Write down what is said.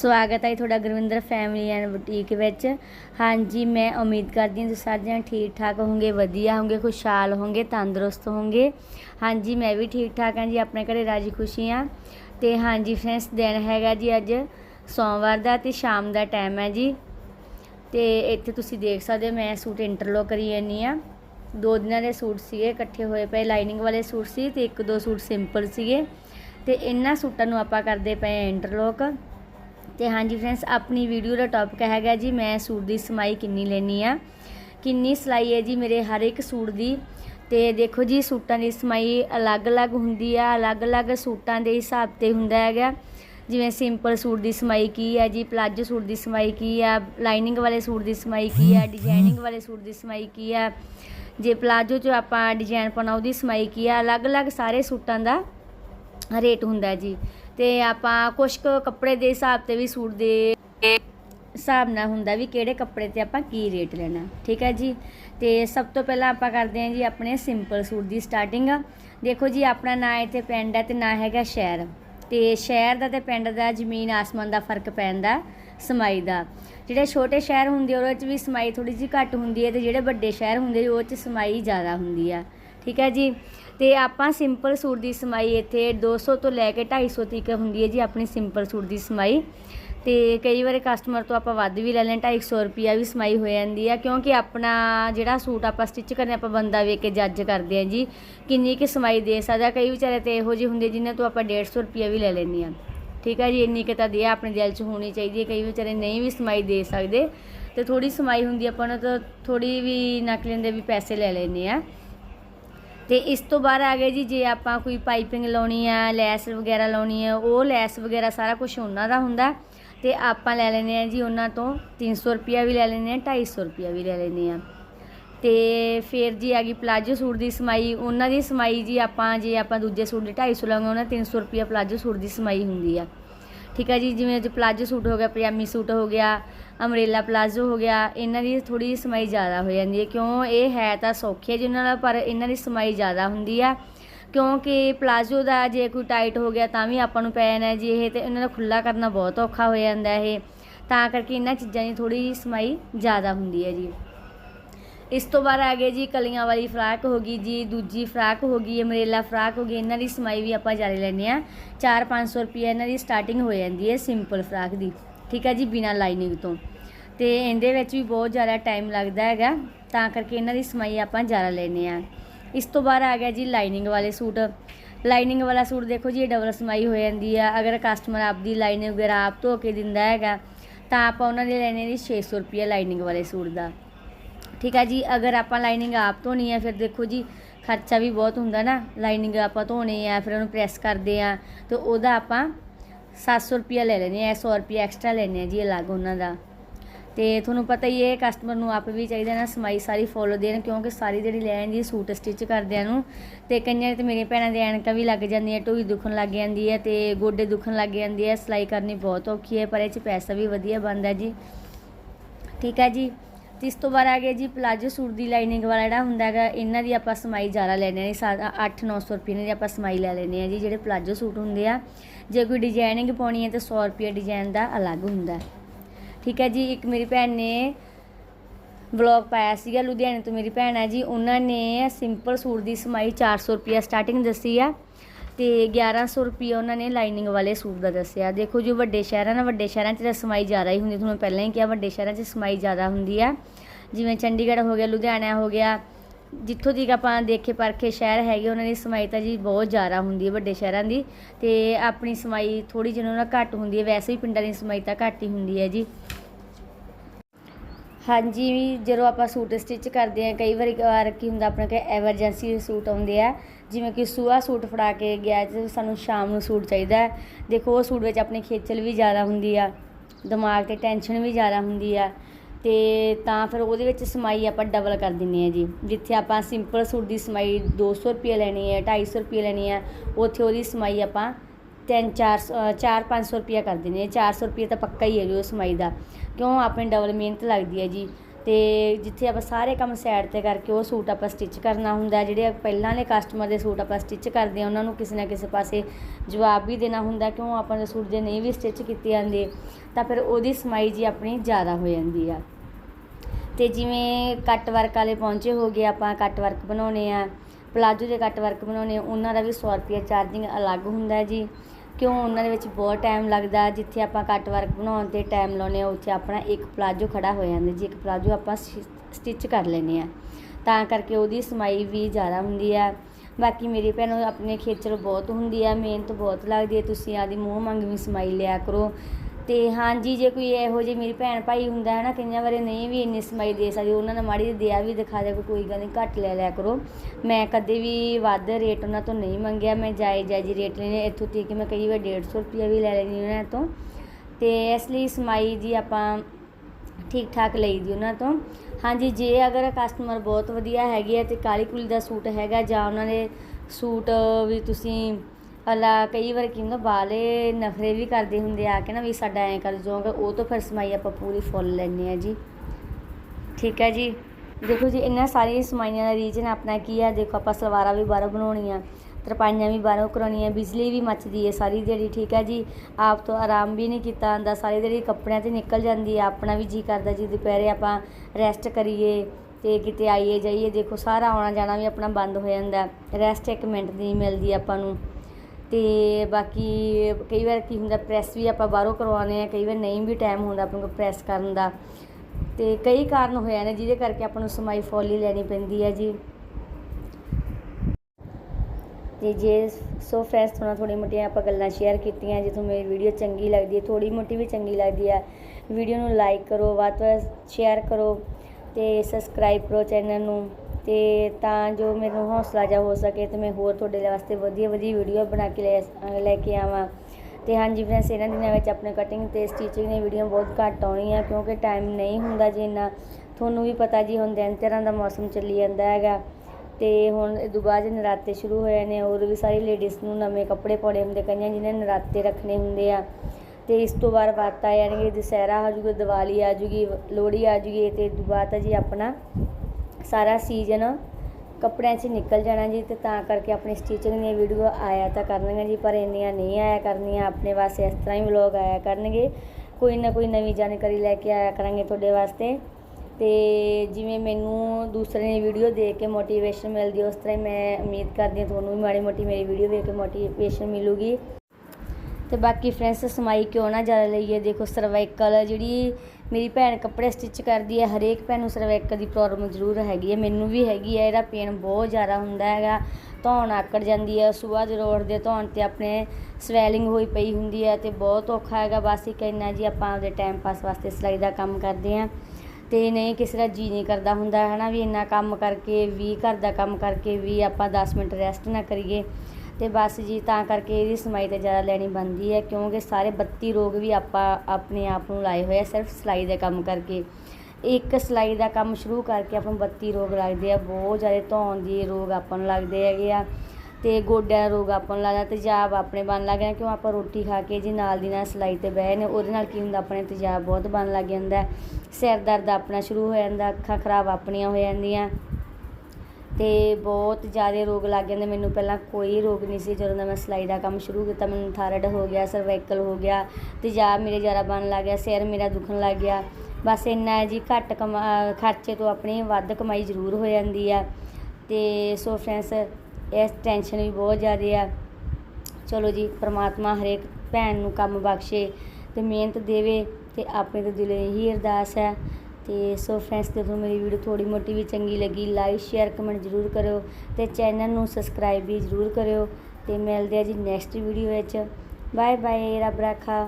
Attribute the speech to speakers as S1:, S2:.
S1: ਸਵਾਗਤ ਹੈ ਤੁਹਾਡਾ ਗੁਰਵਿੰਦਰ ਫੈਮਿਲੀ ਐਂਡ ਬੁਟੀਕ ਵਿੱਚ। ਹਾਂਜੀ, ਮੈਂ ਉਮੀਦ ਕਰਦੀ ਹਾਂ ਤੁਸੀਂ ਸਾਰੇ ਜਣੇ ਠੀਕ ਠਾਕ ਹੋਵੋਗੇ, ਵਧੀਆ ਹੋਵੋਗੇ, ਖੁਸ਼ਹਾਲ ਹੋਵੋਗੇ, ਤੰਦਰੁਸਤ ਹੋਵੋਗੇ। ਹਾਂਜੀ, ਮੈਂ ਵੀ ਠੀਕ ਠਾਕ ਹਾਂ ਜੀ, ਆਪਣੇ ਘਰੇ ਰਾਜੀ ਖੁਸ਼ੀ ਹਾਂ। ਤੇ ਹਾਂਜੀ ਫਰੈਂਡਸ ਦਿਨ ਹੈਗਾ ਜੀ ਅੱਜ ਸੋਮਵਾਰ ਦਾ ਤੇ ਸ਼ਾਮ ਦਾ ਟਾਈਮ ਹੈ ਜੀ। ਤੇ ਇੱਥੇ ਤੁਸੀਂ ਦੇਖ ਸਕਦੇ ਹੋ, ਮੈਂ ਸੂਟ ਇੰਟਰਲੋਕ ਕਰੀ ਜਾਨੀ ਆ ਦੋ ਦਿਨਾਂ ਦੇ ਸੂਟ ਸੀਗੇ, ਇਕੱਠੇ ਹੋਏ ਪਏ। ਲਾਈਨਿੰਗ ਵਾਲੇ ਸੂਟ ਸੀ ਤੇ ਇੱਕ ਦੋ ਸੂਟ ਸਿੰਪਲ ਸੀਗੇ। ਤੇ ਇਹਨਾਂ ਸੂਟਾਂ ਨੂੰ ਆਪਾਂ ਕਰਦੇ ਪਏ ਇੰਟਰਲੋਕ ਤੇ ਹਾਂਜੀ ਫਰੈਂਡਸ ਆਪਣੀ ਵੀਡੀਓ ਦਾ ਟੌਪਿਕ ਹੈਗਾ ਜੀ, ਮੈਂ ਸੂਟ ਦੀ ਸਮਾਈ ਕਿੰਨੀ ਲੈਣੀ ਆ ਕਿੰਨੀ ਸਿਲਾਈ ਹੈ ਜੀ ਮੇਰੇ ਹਰ ਇੱਕ ਸੂਟ ਦੀ। ਤੇ ਦੇਖੋ ਜੀ, ਸੂਟਾਂ ਦੀ ਸਮਾਈ ਅਲੱਗ-ਅਲੱਗ ਹੁੰਦੀ ਆ, ਅਲੱਗ-ਅਲੱਗ ਸੂਟਾਂ ਦੇ ਹਿਸਾਬ ਤੇ ਹੁੰਦਾ ਹੈਗਾ। ਜਿਵੇਂ ਸਿੰਪਲ ਸੂਟ ਦੀ ਸਮਾਈ ਕੀ ਹੈ ਜੀ ਪਲਾਜੋ ਸੂਟ ਦੀ ਸਮਾਈ ਕੀ ਆ ਲਾਈਨਿੰਗ ਵਾਲੇ ਸੂਟ ਦੀ ਸਮਾਈ ਕੀ ਆ ਡਿਜ਼ਾਈਨਿੰਗ ਵਾਲੇ ਸੂਟ ਦੀ ਸਮਾਈ ਕੀ ਆ। ਜੇ ਪਲਾਜੋ 'ਚ ਆਪਾਂ ਡਿਜ਼ਾਈਨ ਪਾਉਣਾ, ਉਹਦੀ ਸਮਾਈ ਕੀ ਆ, ਅਲੱਗ-ਅਲੱਗ ਸਾਰੇ ਸੂਟਾਂ ਦਾ ਰੇਟ ਹੁੰਦਾ ਜੀ। ਤੇ ਆਪਾਂ ਕੁਛ ਕੁ ਕੱਪੜੇ ਦੇ ਹਿਸਾਬ ਤੇ ਵੀ ਸੂਟ ਦੇ ਹਿਸਾਬ ਨਾਲ ਹੁੰਦਾ ਵੀ ਕਿਹੜੇ ਕੱਪੜੇ ਤੇ ਆਪਾਂ ਕੀ ਰੇਟ ਲੈਣਾ, ਠੀਕ ਹੈ ਜੀ? ਤੇ ਸਭ ਤੋਂ ਪਹਿਲਾਂ ਆਪਾਂ ਕਰਦੇ ਹਾਂ ਜੀ ਆਪਣੇ ਸਿੰਪਲ ਸੂਟ ਦੀ ਸਟਾਰਟਿੰਗ ਦੇਖੋ ਜੀ, ਆਪਣਾ ਨਾਂ ਇੱਥੇ ਪਿੰਡ ਹੈ ਤੇ ਨਾਂ ਹੈਗਾ ਸ਼ਹਿਰ। ਤੇ ਸ਼ਹਿਰ ਦਾ ਤੇ ਪਿੰਡ ਦਾ, ਜ਼ਮੀਨ ਆਸਮਾਨ ਦਾ ਫ਼ਰਕ ਪੈਂਦਾ, ਸਮਾਈ ਦਾ। ਜਿਹੜੇ ਛੋਟੇ ਸ਼ਹਿਰ ਹੁੰਦੇ ਉਹਦੇ ਵਿੱਚ ਵੀ ਸਮਾਈ ਥੋੜੀ ਜਿਹੀ ਘੱਟ ਹੁੰਦੀ ਹੈ ਤੇ ਜਿਹੜੇ ਵੱਡੇ ਸ਼ਹਿਰ ਹੁੰਦੇ ਉਹ 'ਚ ਸਮਾਈ ਜ਼ਿਆਦਾ ਹੁੰਦੀ ਆ। ਠੀਕ ਹੈ ਜੀ? ਤੇ ਆਪਾਂ ਸਿੰਪਲ ਸੂਟ ਦੀ ਸਮਾਈ ਇੱਥੇ 200 ਤੋਂ ਲੈ ਕੇ 250 ਤੱਕ ਹੁੰਦੀ ਹੈ ਜੀ ਆਪਣੀ ਸਿੰਪਲ ਸੂਟ ਦੀ ਸਮਾਈ। ਤੇ ਕਈ ਵਾਰ ਕਸਟਮਰ ਤੋਂ ਆਪਾਂ ਵੱਧ ਵੀ ਲੈ ਲੈਂ 250 ਰੁਪਿਆ ਵੀ ਸਮਾਈ ਹੋ ਜਾਂਦੀ ਆ ਕਿਉਂਕਿ ਆਪਣਾ ਜਿਹੜਾ ਸੂਟ ਆਪਾਂ ਸਟਿਚ ਕਰਨੇ, ਆਪਾਂ ਬੰਦਾ ਵੇਖ ਕੇ ਜੱਜ ਕਰਦੇ ਆ ਜੀ, ਕਿੰਨੀ ਕਿ ਸਮਾਈ ਦੇ ਸਕਦਾ। ਕਈ ਵਿਚਾਰੇ ਤੇ ਇਹੋ ਜਿਹੇ ਹੁੰਦੇ ਜਿਨ੍ਹਾਂ ਤੋਂ ਆਪਾਂ 150 ਰੁਪਿਆ ਵੀ ਲੈ ਲੈਂਦੇ ਆ ਠੀਕ ਹੈ ਜੀ, ਇੰਨੀ ਕਿ ਤਾਂ ਦੇ ਆਪਣੇ ਦਿਲ 'ਚ ਹੋਣੀ ਚਾਹੀਦੀ ਹੈ, ਕਈ ਵਿਚਾਰੇ ਨਹੀਂ ਵੀ ਸਮਾਈ ਦੇ ਸਕਦੇ। ਤੇ ਥੋੜੀ ਸਮਾਈ ਹੁੰਦੀ ਆਪਾਂ ਨੂੰ ਤਾਂ ਥੋੜੀ ਵੀ ਨਕ ਲੈਂਦੇ ਵੀ ਪੈਸੇ ਲੈ ਲੈਂਦੇ ਆ ਤੇ ਇਸ ਤੋਂ ਬਾਅਦ ਆ ਗਏ ਜੀ, ਜੇ ਆਪਾਂ ਕੋਈ ਪਾਈਪਿੰਗ ਲਾਉਣੀ ਆ, ਲੈਸ ਵਗੈਰਾ ਲਾਉਣੀ ਆ, ਉਹ ਲੈਸ ਵਗੈਰਾ ਸਾਰਾ ਕੁਝ ਉਹਨਾਂ ਦਾ ਹੁੰਦਾ। ਤੇ ਆਪਾਂ ਲੈ ਲੈਨੇ ਆ ਜੀ ਉਹਨਾਂ ਤੋਂ 300 ਰੁਪਿਆ ਵੀ ਲੈ ਲੈਨੇ ਆ 250 ਰੁਪਿਆ ਵੀ ਲੈ ਲੈਨੇ ਆ। ਤੇ ਫਿਰ ਜੀ ਆ ਗਈ ਪਲਾਜੋ ਸੂਟ ਦੀ ਸਮਾਈ, ਉਹਨਾਂ ਦੀ ਸਮਾਈ ਜੀ ਆਪਾਂ, ਜੇ ਆਪਾਂ ਦੂਜੇ ਸੂਟ ਦੇ 250 ਲਾਂਗੇ ਉਹਨਾਂ 300 ਰੁਪਿਆ ਪਲਾਜੋ ਸੂਟ ਦੀ ਸਮਾਈ ਹੁੰਦੀ ਆ। ਠੀਕ ਹੈ ਜੀ, ਜਿਵੇਂ ਜੇ ਪਲਾਜੋ ਸੂਟ ਹੋ ਗਿਆ ਪਜਾਮੀ ਸੂਟ ਹੋ ਗਿਆ ਅਮਰੇਲਾ ਪਲਾਜ਼ੋ ਹੋ ਗਿਆ, ਇਹਨਾਂ ਦੀ ਥੋੜੀ ਸਮਾਈ ਜ਼ਿਆਦਾ ਹੋ ਜਾਂਦੀ ਹੈ। ਕਿਉਂ? ਇਹ ਹੈ ਤਾਂ ਸੌਖੇ ਜਿਹਨਾਂ ਨਾਲ, ਪਰ ਇਹਨਾਂ ਦੀ ਸਮਾਈ ਜ਼ਿਆਦਾ ਹੁੰਦੀ ਆ। ਕਿਉਂਕਿ ਪਲਾਜ਼ੋ ਦਾ ਜੇ ਕੋਈ ਟਾਈਟ ਹੋ ਗਿਆ, ਤਾਂ ਵੀ ਆਪਾਂ ਨੂੰ ਪੈ ਜਾਣਾ ਜੀ ਇਹ, ਤੇ ਇਹਨਾਂ ਦਾ ਖੁੱਲਾ ਕਰਨਾ ਬਹੁਤ ਔਖਾ ਹੋ ਜਾਂਦਾ ਇਹ। ਤਾਂ ਕਰਕੇ ਇਹਨਾਂ ਚੀਜ਼ਾਂ ਦੀ ਥੋੜੀ ਸਮਾਈ ਜ਼ਿਆਦਾ ਹੁੰਦੀ ਹੈ ਜੀ। ਇਸ ਤੋਂ ਬਾਅਦ ਆ ਗਏ ਜੀ ਕਲੀਆਂ ਵਾਲੀ ਫਰਾਕ ਹੋ ਗਈ ਜੀ, ਦੂਜੀ ਫਰਾਕ ਹੋ ਗਈ, ਅਮਰੇਲਾ ਫਰਾਕ ਹੋ ਗਈ, ਇਹਨਾਂ ਦੀ ਸਮਾਈ ਵੀ ਆਪਾਂ ਜ਼ਿਆਦਾ ਲੈਂਦੇ ਆ 4-500 ਰੁਪਏ ਇਹਨਾਂ ਦੀ ਸਟਾਰਟਿੰਗ ਹੋ ਜਾਂਦੀ ਹੈ ਸਿੰਪਲ ਫਰਾਕ ਦੀ। ਠੀਕ ਹੈ ਜੀ, ਬਿਨਾ ਲਾਈਨਿੰਗ ਤੋਂ। ਤੇ ਇਹਦੇ ਵਿੱਚ ਵੀ ਬਹੁਤ ਜ਼ਿਆਦਾ ਟਾਈਮ ਲੱਗਦਾ ਹੈਗਾ, ਤਾਂ ਕਰਕੇ ਇਹਨਾਂ ਦੀ ਸਮਾਈ ਆਪਾਂ ਜ਼ਿਆਦਾ ਲੈਂਦੇ ਆ ਇਸ ਤੋਂ ਬਾਅਦ ਆ ਗਿਆ ਜੀ ਲਾਈਨਿੰਗ ਵਾਲੇ ਸੂਟ। ਲਾਈਨਿੰਗ ਵਾਲਾ ਸੂਟ ਦੇਖੋ ਜੀ, ਇਹ ਡਬਲ ਸਮਾਈ ਹੋ ਜਾਂਦੀ ਆ। ਅਗਰ ਕਸਟਮਰ ਆਪਦੀ ਲਾਈਨਿੰਗ ਵਗੈਰਾ ਆਪ ਧੋ ਕੇ ਦਿੰਦਾ ਹੈਗਾ, ਤਾਂ ਆਪਾਂ ਉਹਨਾਂ ਦੇ ਲੈਣੇ ਦੀ 600 ਰੁਪਏ ਲਾਈਨਿੰਗ ਵਾਲੇ ਸੂਟ ਦਾ। ਠੀਕ ਹੈ ਜੀ, ਅਗਰ ਆਪਾਂ ਲਾਈਨਿੰਗ ਆਪ ਧੋਣੀ ਹੈ ਫਿਰ ਦੇਖੋ ਜੀ, ਖਰਚਾ ਵੀ ਬਹੁਤ ਹੁੰਦਾ ਨਾ। ਲਾਈਨਿੰਗ ਆਪਾਂ ਧੋਣੀ ਆ, ਫਿਰ ਉਹਨੂੰ ਪ੍ਰੈਸ ਕਰਦੇ ਆ, ਤੇ ਉਹਦਾ ਆਪਾਂ 700 ਰੁਪਿਆ ਲੈ ਲੈਨੇ ਆ 100 ਰੁਪਿਆ ਐਕਸਟਰਾ ਲੈਨੇ ਆ ਜੀ ਅਲੱਗ ਉਹਨਾਂ ਦਾ। ਤੇ ਤੁਹਾਨੂੰ ਪਤਾ ਹੀ ਹੈ ਕਸਟਮਰ ਨੂੰ ਆਪ ਵੀ ਚਾਹੀਦਾ ਨਾ, ਸਮਾਈ ਸਾਰੀ ਫੋਲੋ ਦੇਣ, ਕਿਉਂਕਿ ਸਾਰੀ ਜਿਹੜੀ ਲੈਣ ਦੀ ਸੂਟ ਸਟਿਚ ਕਰਦਿਆਂ ਨੂੰ, ਤੇ ਕਈਆਂ ਤੇ ਮੇਰੀਆਂ ਭੈਣਾਂ ਦੇ ਐਨਕਾਂ ਵੀ ਲੱਗ ਜਾਂਦੀਆਂ, ਢੋਈ ਦੁਖਣ ਲੱਗ ਜਾਂਦੀ ਹੈ ਤੇ ਗੋਡੇ ਦੁਖਣ ਲੱਗ ਜਾਂਦੀ ਹੈ ਸਿਲਾਈ ਕਰਨੀ ਬਹੁਤ ਔਖੀ ਹੈ, ਪਰ ਇਹ 'ਚ ਪੈਸਾ ਵੀ ਵਧੀਆ ਬਣਦਾ ਜੀ। ਠੀਕ ਹੈ ਜੀ। ਤੇ ਇਸ ਤੋਂ ਬਾਅਦ ਆ ਗਿਆ ਜੀ ਪਲਾਜੋ ਸੂਟ ਦੀ ਲਾਈਨਿੰਗ ਵਾਲਾ ਜਿਹੜਾ ਹੁੰਦਾ ਹੈਗਾ, ਇਹਨਾਂ ਦੀ ਆਪਾਂ ਸਮਾਈ ਜ਼ਿਆਦਾ ਲੈਣੇ ਨੇ 8-900 ਰੁਪਏ ਦੀ ਆਪਾਂ ਸਮਾਈ ਲੈ ਲੈਨੇ ਆ ਜੀ, ਜਿਹੜੇ ਪਲਾਜੋ ਸੂਟ ਹੁੰਦੇ ਆ। ਜੇ ਕੋਈ ਡਿਜ਼ਾਈਨਿੰਗ ਪਾਉਣੀ ਹੈ ਤਾਂ 100 ਰੁਪਏ ਡਿਜ਼ਾਈਨ ਦਾ ਅਲੱਗ ਹੁੰਦਾ ਠੀਕ ਹੈ ਜੀ, ਇੱਕ ਮੇਰੀ ਭੈਣ ਨੇ ਵਲੌਗ ਪਾਇਆ ਸੀਗਾ, ਲੁਧਿਆਣੇ ਤੋਂ ਮੇਰੀ ਭੈਣ ਆ ਜੀ, ਉਹਨਾਂ ਨੇ ਸਿੰਪਲ ਸੂਟ ਦੀ ਸਮਾਈ 400 ਰੁਪਿਆ ਸਟਾਰਟਿੰਗ ਦੱਸੀ ਆ। ਤੇ 1100 ਰੁਪਿਆ ਉਹਨਾਂ ਨੇ ਲਾਈਨਿੰਗ ਵਾਲੇ ਸੂਟ ਦਾ ਦੱਸਿਆ। ਦੇਖੋ ਜੋ, ਵੱਡੇ ਸ਼ਹਿਰਾਂ ਨਾਲ ਵੱਡੇ ਸ਼ਹਿਰਾਂ 'ਚ ਤਾਂ ਸਮਾਈ ਜ਼ਿਆਦਾ ਹੀ ਹੁੰਦੀ ਤੁਹਾਨੂੰ ਪਹਿਲਾਂ ਹੀ ਕਿਹਾ, ਵੱਡੇ ਸ਼ਹਿਰਾਂ 'ਚ ਸਮਾਈ ਜ਼ਿਆਦਾ ਹੁੰਦੀ ਹੈ ਜਿਵੇਂ ਚੰਡੀਗੜ੍ਹ ਹੋ ਗਿਆ, ਲੁਧਿਆਣਾ ਹੋ ਗਿਆ, ਜਿੱਥੋਂ ਦੀ ਆਪਾਂ ਦੇਖੇ ਪਰਖੇ ਸ਼ਹਿਰ ਹੈਗੇ, ਉਹਨਾਂ ਦੀ ਸਮਾਈ ਤਾਂ ਜੀ ਬਹੁਤ ਜ਼ਿਆਦਾ ਹੁੰਦੀ ਹੈ ਵੱਡੇ ਸ਼ਹਿਰਾਂ ਦੀ। ਤੇ ਆਪਣੀ ਸਮਾਈ ਥੋੜੀ ਜਿਹੀ ਉਹਨਾਂ ਘੱਟ ਹੁੰਦੀ ਹੈ। ਵੈਸੇ ਵੀ ਪਿੰਡਾਂ ਦੀ ਸਮਾਈ ਤਾਂ ਘੱਟ ਹੀ ਹੁੰਦੀ ਹੈ ਜੀ। ਹਾਂਜੀ, ਵੀ ਜਦੋਂ ਆਪਾਂ ਸੂਟ ਸਟਿਚ ਕਰਦੇ ਆ ਕਈ ਵਾਰੀ ਵਾਰ ਕੀ ਹੁੰਦਾ ਆਪਣਾ ਕਿ ਐਮਰਜੈਂਸੀ ਸੂਟ ਆਉਂਦੇ ਆ। ਜਿਵੇਂ ਕਿ ਸੂਆ ਸੂਟ ਫੜਾ ਕੇ ਗਿਆ ਤੇ ਸਾਨੂੰ ਸ਼ਾਮ ਨੂੰ ਸੂਟ ਚਾਹੀਦਾ ਦੇਖੋ, ਉਹ ਸੂਟ ਵਿੱਚ ਆਪਣੀ ਖੇਚਲ ਵੀ ਜ਼ਿਆਦਾ ਹੁੰਦੀ ਆ, ਦਿਮਾਗ ਤੇ ਟੈਨਸ਼ਨ ਵੀ ਜ਼ਿਆਦਾ ਹੁੰਦੀ ਆ, ਤੇ ਤਾਂ ਫਿਰ ਉਹਦੇ ਵਿੱਚ ਸਮਾਈ ਆਪਾਂ ਡਬਲ ਕਰ ਦਿੰਨੇ ਆ ਜੀ। ਜਿੱਥੇ ਆਪਾਂ ਸਿੰਪਲ ਸੂਟ ਦੀ ਸਮਾਈ 200 ਰੁਪਏ ਲੈਣੀ ਹੈ 250 ਰੁਪਏ ਲੈਣੀ ਹੈ, ਉੱਥੇ ਉਹਦੀ ਸਮਾਈ ਆਪਾਂ ਤਿੰਨ, ਚਾਰ ਚਾਰ 500 ਰੁਪਿਆ ਕਰ ਦਿੰਦੇ ਆ 400 ਰੁਪਏ ਤਾਂ ਪੱਕਾ ਹੀ ਹੈ ਜੀ ਉਹ ਸਮਾਈ ਦਾ। ਕਿਉਂ? ਆਪਣੀ ਡਬਲ ਮਿਹਨਤ ਲੱਗਦੀ ਹੈ ਜੀ। ਤੇ ਜਿੱਥੇ ਆਪਾਂ ਸਾਰੇ ਕੰਮ ਸਾਈਡ ਤੇ ਕਰਕੇ ਉਹ ਸੂਟ ਆਪਾਂ ਸਟਿਚ ਕਰਨਾ ਹੁੰਦਾ ਜਿਹੜੇ ਪਹਿਲਾਂ ਵਾਲੇ ਕਸਟਮਰ ਦੇ ਸੂਟ ਆਪਾਂ ਸਟਿਚ ਕਰਦੇ ਆ ਉਹਨਾਂ ਨੂੰ ਕਿਸੇ ਨਾ ਕਿਸੇ ਪਾਸੇ ਜਵਾਬ ਵੀ ਦੇਣਾ ਹੁੰਦਾ ਕਿਉਂ? ਆਪਾਂ ਦੇ ਸੂਟ ਜੇ ਨਹੀਂ ਵੀ ਸਟਿਚ ਕੀਤੇ ਜਾਂਦੇ, ਤਾਂ ਫਿਰ ਉਹਦੀ ਸਮਾਈ ਜੀ ਆਪਣੀ ਜ਼ਿਆਦਾ ਹੋ ਜਾਂਦੀ ਆ। ਤੇ ਜਿਵੇਂ ਕੱਟ ਵਰਕ ਵਾਲੇ ਪਹੁੰਚੇ ਹੋ ਗਏ ਆਪਾਂ ਕੱਟ ਵਰਕ ਬਣਾਉਣੇ ਆ। ਪਲਾਜੋ ਦੇ ਕੱਟ ਵਰਕ ਬਣਾਉਣੇ ਉਹਨਾਂ ਦਾ ਵੀ 100 ਰੁਪਏ ਚਾਰਜਿੰਗ ਅਲੱਗ ਹੁੰਦਾ ਜੀ। ਕਿਉਂ? ਉਹਨਾਂ ਦੇ ਵਿੱਚ ਬਹੁਤ ਟਾਈਮ ਲੱਗਦਾ ਜਿੱਥੇ ਆਪਾਂ ਕੱਟ ਵਰਕ ਬਣਾਉਣ ਤੇ ਟਾਈਮ ਲਾਉਨੇ ਆ ਉੱਥੇ ਆਪਣਾ ਇੱਕ ਪਲਾਜੋ ਖੜਾ ਹੋ ਜਾਂਦਾ ਜੀ। ਇੱਕ ਪਲਾਜੋ ਆਪਾਂ ਸਟਿਚ ਕਰ ਲੈਨੇ ਆ ਤਾਂ ਕਰਕੇ ਉਹਦੀ ਸਮਾਈ ਵੀ ਜ਼ਿਆਦਾ ਹੁੰਦੀ ਆ ਬਾਕੀ ਮੇਰੀ ਭੈਣ ਆਪਣੇ ਖੇਚਲ ਬਹੁਤ ਹੁੰਦੀ ਆ ਮਿਹਨਤ ਬਹੁਤ ਲੱਗਦੀ ਹੈ। ਤੁਸੀਂ ਆਦੀ ਮੂੰਹ ਮੰਗਵੀਂ ਸਮਾਈ ਲਿਆ ਕਰੋ। ਤੇ ਹਾਂਜੀ, ਜੇ ਕੋਈ ਇਹੋ ਜਿਹੀ ਮੇਰੀ ਭੈਣ ਭਾਈ ਹੁੰਦਾ ਹੈ ਨਾ, ਕਈਆਂ ਵਾਰੀ ਨਹੀਂ ਵੀ ਇੰਨੀ ਸਮਾਈ ਦੇ ਸਕਦੇ, ਉਹਨਾਂ ਨੇ ਮਾੜੀ ਜਿਹੀ ਦਿਆ ਵੀ ਦਿਖਾ ਦੇ ਕੋਈ ਗੱਲ ਨਹੀਂ, ਘੱਟ ਲੈ ਲਿਆ ਕਰੋ। ਮੈਂ ਕਦੇ ਵੀ ਵੱਧ ਰੇਟ ਉਹਨਾਂ ਤੋਂ ਨਹੀਂ ਮੰਗਿਆ, ਮੈਂ ਜਾਇਜ਼ ਜਾਇਜ਼ ਰੇਟ ਲੈਣੇ ਇੱਥੋਂ ਤੀਕ ਮੈਂ ਕਈ ਵਾਰ 150 ਰੁਪਏ ਵੀ ਲੈ ਲੈਂਦੀ ਉਹਨਾਂ ਤੋਂ। ਤੇ ਇਸ ਲਈ ਸਮਾਈ ਜੀ ਆਪਾਂ ਠੀਕ ਠਾਕ ਲਈ ਦੀ ਉਹਨਾਂ ਤੋਂ। ਹਾਂਜੀ, ਜੇ ਅਗਰ ਕਸਟਮਰ ਬਹੁਤ ਵਧੀਆ ਹੈਗੇ ਆ ਤੇ ਕਾਲੀ ਕੁਲੀ ਦਾ ਸੂਟ ਹੈਗਾ ਜਾਂ ਉਹਨਾਂ ਦੇ ਸੂਟ ਵੀ ਤੁਸੀਂ ਅਲਾ ਕਈ ਵਾਰ ਕੀ ਹੁੰਦਾ ਬਾਲੇ ਨਖਰੇ ਵੀ ਕਰਦੇ ਹੁੰਦੇ ਆ ਕੇ ਨਾ ਵੀ ਸਾਡਾ ਐਂ ਕਰ ਜਾਓਗੇ ਉਹ ਤੋਂ ਫਿਰ ਸਮਾਈ ਆਪਾਂ ਪੂਰੀ ਫੁੱਲ ਲੈਂਦੇ ਆ ਜੀ। ਠੀਕ ਹੈ ਜੀ? ਦੇਖੋ ਜੀ, ਇਹਨਾਂ ਸਾਰੀਆਂ ਸਮਾਈਆਂ ਦਾ ਰੀਜਨ ਆਪਣਾ ਕੀ ਹੈ ਦੇਖੋ ਆਪਾਂ ਸਲਵਾਰਾਂ ਵੀ ਬਾਹਰੋਂ ਬਣਾਉਣੀਆਂ, ਤਰਪਾਈਆਂ ਵੀ ਬਾਹਰੋਂ ਕਰਾਉਣੀਆਂ, ਬਿਜਲੀ ਵੀ ਮੱਚਦੀ ਹੈ ਸਾਰੀ ਦਿਹਾੜੀ, ਠੀਕ ਹੈ ਜੀ? ਆਪ ਤੋਂ ਆਰਾਮ ਵੀ ਨਹੀਂ ਕੀਤਾ ਜਾਂਦਾ ਸਾਰੀ ਦਿਹਾੜੀ ਕੱਪੜਿਆਂ ਤੇ ਨਿਕਲ ਜਾਂਦੀ ਹੈ, ਆਪਣਾ ਵੀ ਜੀ ਕਰਦਾ ਜੀ, ਦੁਪਹਿਰੇ ਆਪਾਂ ਰੈਸਟ ਕਰੀਏ ਤੇ ਕਿਤੇ ਆਈਏ, ਜਾਈਏ, ਦੇਖੋ ਸਾਰਾ ਆਉਣਾ ਜਾਣਾ ਵੀ ਆਪਣਾ ਬੰਦ ਹੋ ਜਾਂਦਾ ਰੈਸਟ ਇੱਕ ਮਿੰਟ ਦੀ ਨਹੀਂ ਮਿਲਦੀ ਆਪਾਂ ਨੂੰ। ਤੇ ਬਾਕੀ ਕਈ ਵਾਰ ਕੀ ਹੁੰਦਾ ਪ੍ਰੈਸ ਵੀ ਆਪਾਂ ਬਾਹਰੋਂ ਕਰਵਾਉਂਦੇ ਆ ਕਈ ਵਾਰ ਨਹੀਂ ਵੀ ਟਾਈਮ ਹੁੰਦਾ ਆਪਣੇ ਕੋਲ ਪ੍ਰੈਸ ਕਰਨ ਦਾ। ਤੇ ਕਈ ਕਾਰਨ ਹੋਇਆ ਨੇ ਜਿਹਦੇ ਕਰਕੇ ਆਪਾਂ ਨੂੰ ਸਮਾਈ ਫੋਲੀ ਲੈਣੀ ਪੈਂਦੀ ਹੈ ਜੀ। ਤੇ ਜੇ ਸੋ ਫਰੈਂਡਸ ਤੁਹਾਨੂੰ ਥੋੜੀ ਮੋਟੀਆਂ ਆਪਾਂ ਗੱਲਾਂ ਸ਼ੇਅਰ ਕੀਤੀਆਂ, ਜੇ ਤੁਹਾਨੂੰ ਮੇਰੀ ਵੀਡੀਓ ਚੰਗੀ ਲੱਗਦੀ ਹੈ ਥੋੜੀ ਮੋਟੀ ਵੀ ਚੰਗੀ ਲੱਗਦੀ ਹੈ ਵੀਡੀਓ ਨੂੰ ਲਾਈਕ ਕਰੋ, ਵੱਧ ਤੋਂ ਵੱਧ ਸ਼ੇਅਰ ਕਰੋ ਤੇ ਸਬਸਕ੍ਰਾਈਬ ਕਰੋ ਚੈਨਲ ਨੂੰ। ਤੇ ਤਾਂ ਜੋ ਮੈਨੂੰ ਹੌਸਲਾ ਜਾ ਹੋ ਸਕੇ ਤੇ ਮੈਂ ਹੋਰ ਤੁਹਾਡੇ ਵਾਸਤੇ ਵਧੀਆ ਵਧੀਆ ਵੀਡੀਓ ਬਣਾ ਕੇ ਲੈ ਲੈ ਕੇ ਆਵਾਂ। ਤੇ ਹਾਂਜੀ ਫਰੈਂਡਸ ਇਹਨਾਂ ਦਿਨਾਂ ਵਿੱਚ ਆਪਣੇ ਕਟਿੰਗ ਤੇ ਸਟਿਚਿੰਗ ਦੀਆਂ ਵੀਡੀਓ ਬਹੁਤ ਘੱਟ ਆਉਣੀਆਂ ਕਿਉਂਕਿ ਟਾਈਮ ਨਹੀਂ ਹੁੰਦਾ ਜੀ ਇੰਨਾ। ਤੁਹਾਨੂੰ ਵੀ ਪਤਾ ਜੀ ਹੁਣ ਦਿਨ ਤਰ੍ਹਾਂ ਦਾ ਮੌਸਮ ਚੱਲੀ ਜਾਂਦਾ ਹੈਗਾ। ਤੇ ਹੁਣ ਇਹ ਤੋਂ ਬਾਅਦ ਨਰਾਤੇ ਸ਼ੁਰੂ ਹੋਏ ਨੇ, ਹੋਰ ਵੀ ਸਾਰੀ ਲੇਡੀਜ਼ ਨੂੰ ਨਵੇਂ ਕੱਪੜੇ ਪਾਉਣੇ ਹੁੰਦੇ, ਕਈਆਂ ਜਿਹਨੇ ਨਰਾਤੇ ਰੱਖਣੇ ਹੁੰਦੇ ਆ। ਤੇ ਇਸ ਤੋਂ ਬਾਅਦ ਵਾਤਾ ਆ ਕਿ ਦੁਸਹਿਰਾ ਆ ਜੂਗਾ, ਦੀਵਾਲੀ ਆ ਜੂਗੀ, ਲੋਹੜੀ ਆ ਜੂਗੀ, ਤੇ ਇਹ ਤੋਂ ਬਾਅਦ ਆ ਜੀ ਆਪਣਾ ਸਾਰਾ ਸੀਜ਼ਨ ਕੱਪੜਿਆਂ 'ਚ ਨਿਕਲ ਜਾਣਾ ਜੀ ਤੇ ਤਾਂ ਕਰਕੇ ਆਪਣੀ ਸਟਿਚਿੰਗ ਦੀਆਂ ਵੀਡੀਓ ਆਇਆ ਤਾਂ ਕਰਨਗੀਆਂ ਜੀ, ਪਰ ਇੰਨੀਆਂ ਨਹੀਂ ਆਇਆ ਕਰਨੀਆਂ, ਆਪਣੇ ਵਾਸਤੇ ਇਸ ਤਰ੍ਹਾਂ ਹੀ ਵਲੌਗ ਆਇਆ ਕਰਨਗੇ। ਕੋਈ ਨਾ ਕੋਈ ਨਵੀਂ ਜਾਣਕਾਰੀ ਲੈ ਕੇ ਆਇਆ ਕਰਾਂਗੇ ਤੁਹਾਡੇ ਵਾਸਤੇ। ਤੇ ਜਿਵੇਂ ਮੈਨੂੰ ਦੂਸਰੇ ਦੀ ਵੀਡੀਓ ਦੇਖ ਕੇ ਮੋਟੀਵੇਸ਼ਨ ਮਿਲਦੀ, ਉਸ ਤਰ੍ਹਾਂ ਹੀ ਮੈਂ ਉਮੀਦ ਕਰਦੀ ਹਾਂ ਤੁਹਾਨੂੰ ਵੀ ਮਾੜੀ ਮੋਟੀ ਮੇਰੀ ਵੀਡੀਓ ਦੇਖ ਕੇ ਮੋਟੀਵੇਸ਼ਨ ਮਿਲੂਗੀ। ਤੇ ਬਾਕੀ ਫਰੈਂਡਸ ਸਮਾਈ ਕਿਉਂ ਨਾ ਜ਼ਿਆਦਾ ਲਈਏ? ਦੇਖੋ ਸਰਵਾਈਕਲ ਜਿਹੜੀ ਮੇਰੀ ਭੈਣ ਕੱਪੜੇ ਸਟਿਚ ਕਰਦੀ ਹੈ, ਹਰੇਕ ਭੈਣ ਨੂੰ ਸਰਵਾਈਕਲ ਦੀ ਪ੍ਰੋਬਲਮ ਜ਼ਰੂਰ ਹੈਗੀ ਹੈ, ਮੈਨੂੰ ਵੀ ਹੈਗੀ ਹੈ, ਇਹਦਾ ਪੇਨ ਬਹੁਤ ਜ਼ਿਆਦਾ ਹੁੰਦਾ ਹੈਗਾ। ਧੌਣ ਆਕੜ ਜਾਂਦੀ ਹੈ ਸੁਬਾਹ ਜਦੋਂ ਦੇ ਧੌਣ ਤੇ ਆਪਣੇ ਸਵੈਲਿੰਗ ਹੋਈ ਪਈ ਹੁੰਦੀ ਹੈ ਤੇ ਬਹੁਤ ਔਖਾ ਹੈਗਾ, ਬਸ ਇੱਕ ਇੰਨਾ ਜੀ ਆਪਾਂ ਆਪਦੇ ਟਾਈਮ ਪਾਸ ਵਾਸਤੇ ਸਿਲਾਈ ਦਾ ਕੰਮ ਕਰਦੇ ਹਾਂ। ਤੇ ਨਹੀਂ ਕਿਸੇ ਦਾ ਜੀ ਨਹੀਂ ਕਰਦਾ ਹੁੰਦਾ ਹੈ ਨਾ ਵੀ ਇੰਨਾ ਕੰਮ ਕਰਕੇ ਵੀ ਘਰ ਦਾ ਕੰਮ ਕਰਕੇ ਵੀ ਆਪਾਂ 10 ਮਿੰਟ ਰੈਸਟ ਨਾ ਕਰੀਏ। ਤੇ ਬਸ ਜੀ, ਤਾਂ ਕਰਕੇ ਇਹਦੀ ਸਮਾਈ ਤੇ ਜ਼ਿਆਦਾ ਲੈਣੀ ਬਣਦੀ ਹੈ, ਕਿਉਂਕਿ ਸਾਰੇ 32 ਰੋਗ ਵੀ ਆਪਾਂ ਆਪਣੇ ਆਪ ਨੂੰ ਲਾਏ ਹੋਏ ਆ, ਸਿਰਫ ਸਿਲਾਈ ਦਾ ਕੰਮ ਕਰਕੇ। ਇੱਕ ਸਿਲਾਈ ਦਾ ਕੰਮ ਸ਼ੁਰੂ ਕਰਕੇ ਆਪਾਂ ਨੂੰ 32 ਰੋਗ ਲੱਗਦੇ ਆ, ਬਹੁਤ ਜ਼ਿਆਦਾ ਧੌਣ ਦੀ ਰੋਗ ਆਪਾਂ ਨੂੰ ਲੱਗਦੇ ਹੈਗੇ ਆ। ਤੇ ਗੋਡਿਆਂ ਦਾ ਰੋਗ ਆਪਾਂ ਨੂੰ ਲੱਗਦਾ, ਤੇਜ਼ਾਬ ਆਪਣੇ ਬਣ ਲੱਗ ਜਾਂਦਾ, ਕਿਉਂ ਆਪਾਂ ਰੋਟੀ ਖਾ ਕੇ ਜੀ ਨਾਲ ਦੀ ਨਾਲ ਸਿਲਾਈ ਤੇ ਬਹਿ ਨੇ ਉਹਦੇ ਨਾਲ ਕੀ ਹੁੰਦਾ, ਆਪਣੇ ਤੇਜ਼ਾਬ ਬਹੁਤ ਬਣ ਲੱਗ ਜਾਂਦਾ। ਸਿਰ ਦਰਦ ਆਪਣਾ ਸ਼ੁਰੂ ਹੋ ਜਾਂਦਾ, ਅੱਖਾਂ ਖਰਾਬ ਆਪਣੀਆਂ ਹੋ ਜਾਂਦੀਆਂ। ਅਤੇ ਬਹੁਤ ਜ਼ਿਆਦਾ ਰੋਗ ਲੱਗ ਜਾਂਦੇ। ਮੈਨੂੰ ਪਹਿਲਾਂ ਕੋਈ ਰੋਗ ਨਹੀਂ ਸੀ ਜਦੋਂ ਦਾ ਮੈਂ ਸਿਲਾਈ ਦਾ ਕੰਮ ਸ਼ੁਰੂ ਕੀਤਾ। ਮੈਨੂੰ ਥਾਇਰਾਇਡ ਹੋ ਗਿਆ, ਸਰਵਾਈਕਲ ਹੋ ਗਿਆ, ਤੇਜ਼ਾਬ ਮੇਰੇ ਜ਼ਿਆਦਾ ਬਣਨ ਲੱਗ ਗਿਆ, ਸਿਰ ਮੇਰਾ ਦੁਖਣ ਲੱਗ ਗਿਆ। ਬਸ ਇੰਨਾ ਹੈ ਜੀ, ਘੱਟ ਕਮਾ, ਖਰਚੇ ਤੋਂ ਆਪਣੀ ਵੱਧ ਕਮਾਈ ਜ਼ਰੂਰ ਹੋ ਜਾਂਦੀ ਆ। ਤੇ ਸੋ ਫਰੈਂਡਸ, ਇਸ ਟੈਨਸ਼ਨ ਵੀ ਬਹੁਤ ਜ਼ਿਆਦਾ ਆ। ਚਲੋ ਜੀ, ਪ੍ਰਮਾਤਮਾ ਹਰੇਕ ਭੈਣ ਨੂੰ ਕੰਮ ਬਖਸ਼ੇ ਤੇ ਮਿਹਨਤ ਦੇਵੇ ਤੇ ਆਪਣੇ ਤੋਂ ਦਿਲੋਂ ਇਹੀ ਅਰਦਾਸ ਹੈ। ਤੇ ਸੋ ਫਰੈਂਡਸ ਤੇ ਤੁਹਾਨੂੰ ਮੇਰੀ ਵੀਡੀਓ ਥੋੜੀ ਮੋਟੀ ਵੀ ਚੰਗੀ ਲੱਗੀ ਲਾਈਕ ਸ਼ੇਅਰ ਕਮੈਂਟ ਜ਼ਰੂਰ ਕਰਿਓ ਤੇ ਚੈਨਲ ਨੂੰ ਸਬਸਕ੍ਰਾਈਬ ਵੀ ਜ਼ਰੂਰ ਕਰਿਓ ਤੇ ਮਿਲਦੇ ਆ ਜੀ ਨੈਕਸਟ ਵੀਡੀਓ ਵਿੱਚ। ਬਾਏ ਬਾਏ ਰੱਬ ਰਾਖਾ।